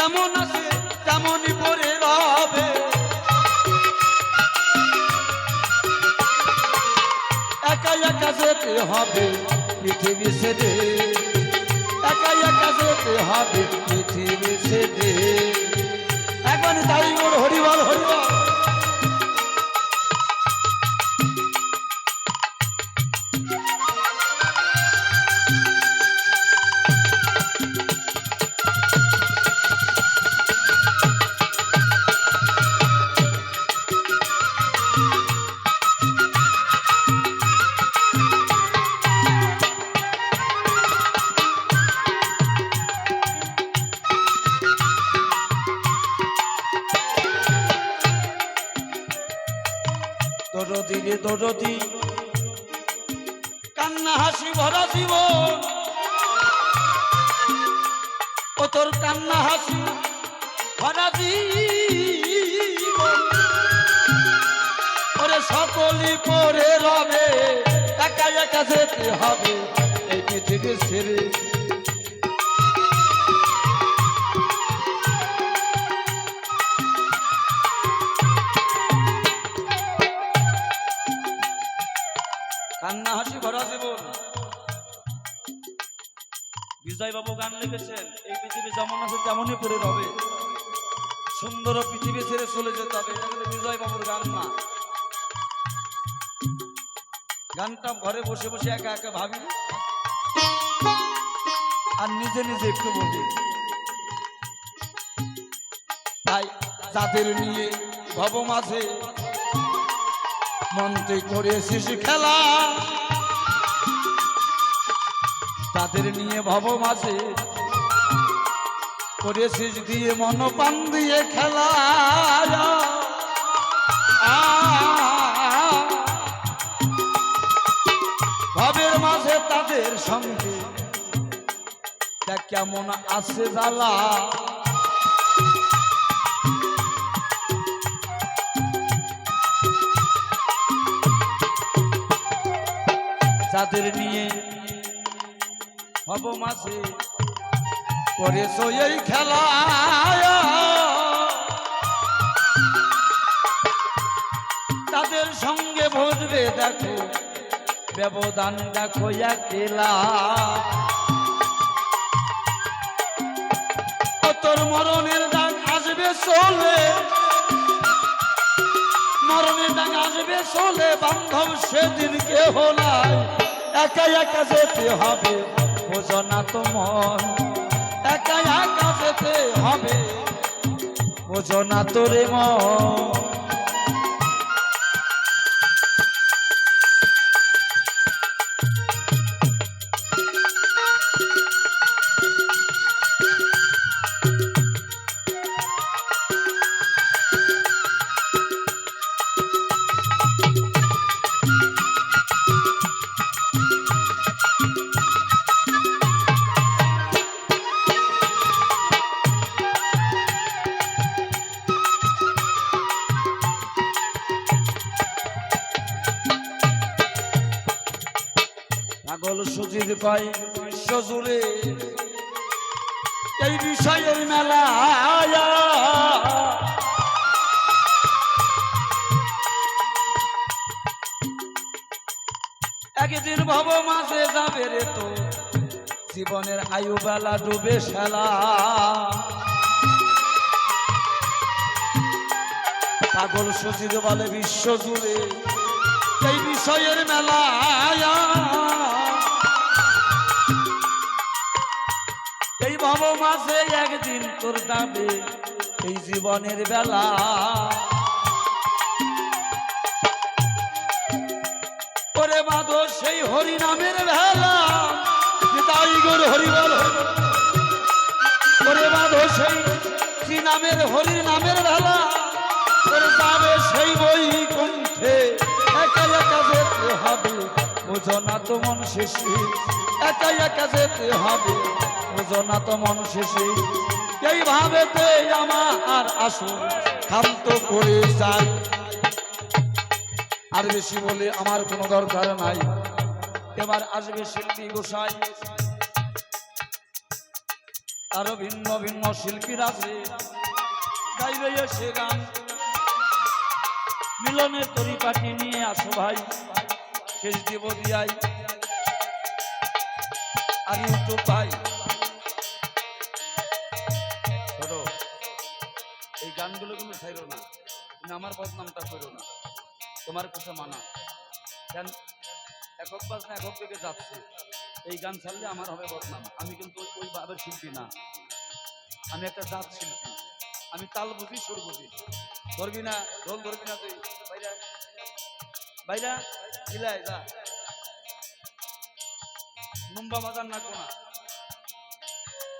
যেমন আছে, তেমনই পরে রবে। একা একা যেতে হবে পৃথিবী ছেড়ে। একা একা যেতে হবে পৃথিবী ছেড়ে। এখন তাই ওর হরিবল হরিবল। দরদি রে দরদি। কান্না হাসি ভরা জীবন। ও তোর কান্না হাসি ভরা জীবন। ওরে সকলই পরে রবে একা একা যেতে হবে এই পৃথিবী ছেড়ে কান্না হাসি ভরা জীবন। বিজয় বাবু গান লিখেছেন, এই পৃথিবী যেমন আছে, তেমনই পড়ে রবে। সুন্দর পৃথিবী ছেড়ে চলে যেতে হবে। এটা কিন্তু বিজয় বাবুর গান না। গানটা ঘরে বসে বসে একা একা ভাবি। আর নিজে নিজে একটু বলি। তাই যাদের নিয়ে ভব মাঝে মন্ত্রে করেছিস খেলা। তাদের নিয়ে ভব মাঝে করেছিস দিয়ে মনপান দিয়ে খেলা। ভবের মাঝে তাদের সঙ্গে তা কেমন আছে জ্বালা। যাদের নিয়ে হব মাঝে করেছ এই খেলা। তাদের সঙ্গে ভজবে দেখো, ব্যবধান দেখো একেলা। তোর মরণের ডাক আসবে চলে, মরণের ডাক আসবে চলে, বান্ধব সেদিন কেহ নাই। একা একা যেতে হবে, বোঝো না তো মন। একা একা যেতে হবে, বোঝো না তোরে মন। সুজির পাই সজুরে এই বিষয়ের মেলা একদিন ভব মাঝে যাবে রে তো, জীবনের আয়ু বেলা ডুবে শালা। পাগল সুজির বলে, বিশ্ব জুড়ে এই বিষয়ের মেলা ভব মাসে একদিন তোর দাবে, এই জীবনের বেলা। ওরে বাঁধো সেই হরি নামের ভেলা তাই গোর হরি বল ওরে বাঁধো সেই কি নামের হরি নামের ভেলা ওরে যাবে সেই বই কণ্ঠে একা একা বুঝো না তো মন শেষে একা একা যেতে হবে বুঝো না তো মন শেষে এইভাবে আমার আসুন শান্ত করে যাই। আর বেশি বলে আমার কোনো দরকার নাই। এবার আসবে শিল্পী গোসাই। আরও ভিন্ন ভিন্ন শিল্পীর আছে গাইবে সে গান। মিলনের তরিপাটি নিয়ে আসো ভাই। শেষ দিব দিয়াই। আর ইউটিউব ভাই এই গানগুলো কোনো ছাইরো না। তুমি আমার বদনামটা করো না। তোমার কাছে মানা। কেন? একক বাজ না, একক থেকে যাচ্ছে। এই গান ছাড়লে আমার হবে বদনাম। আমি কিন্তু ওই ভাবের শিল্পী না। আমি একটা জাত শিল্পী। আমি তাল বুঝি, সুর বুঝি। ধরবি না, ঢোল ধরবি না তুই। বাইরা। বাইরা। মিলাই যা মুম্বা বাজার না। কোনা